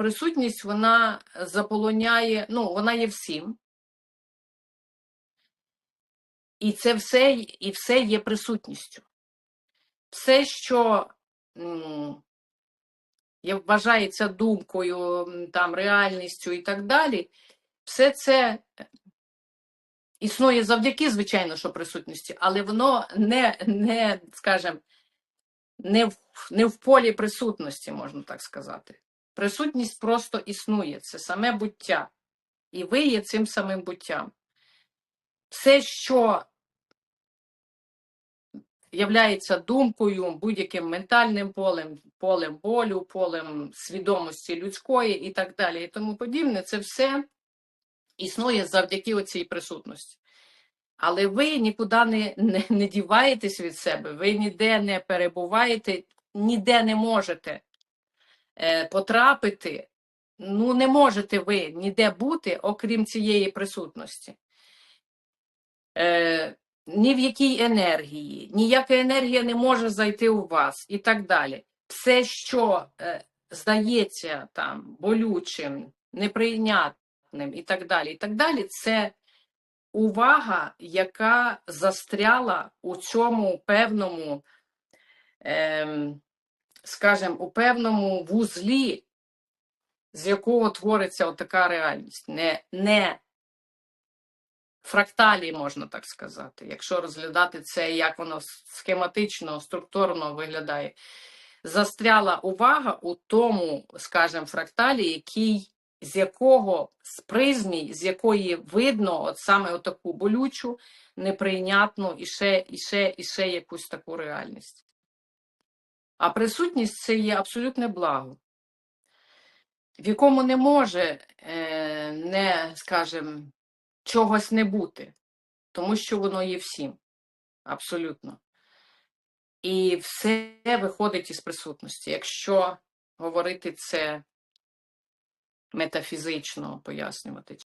присутність вона заполоняє, ну, вона є всім. І це все, і все є присутністю. Все, що є- вважається думкою, там, реальністю і так далі, все це існує завдяки, звичайно, що присутності, але воно не, не скажімо, не в, не в полі присутності, можна так сказати. Присутність просто існує, це саме буття. І ви є цим самим буттям. Все, що являється думкою, будь-яким ментальним полем, полем болю, полем свідомості людської і так далі, і тому подібне, це все існує завдяки оцій присутності. Але ви нікуди не, не, не діваєтесь від себе, ви ніде не перебуваєте, ніде не можете потрапити. Ну, не можете ви ніде бути, окрім цієї присутності. Е, ні в якій енергії, ніяка енергія не може зайти у вас і так далі. Все, що е, здається там болючим, неприйнятним і так далі, і так далі, це увага, яка застряла у цьому певному, ем, скажімо, у певному вузлі, з якого твориться така реальність. Не, не фракталі, можна так сказати, якщо розглядати це, як воно схематично, структурно виглядає. Застряла увага у тому, скажімо, фракталі, який, з якого з призмі, з якої видно от саме отаку болючу, неприйнятну і ще, і ще, і ще якусь таку реальність. А присутність це є абсолютне благо, в якому не може е, не, скажімо, чогось не бути, тому що воно є всім. Абсолютно. І все виходить із присутності. Якщо говорити це метафізично, пояснювати,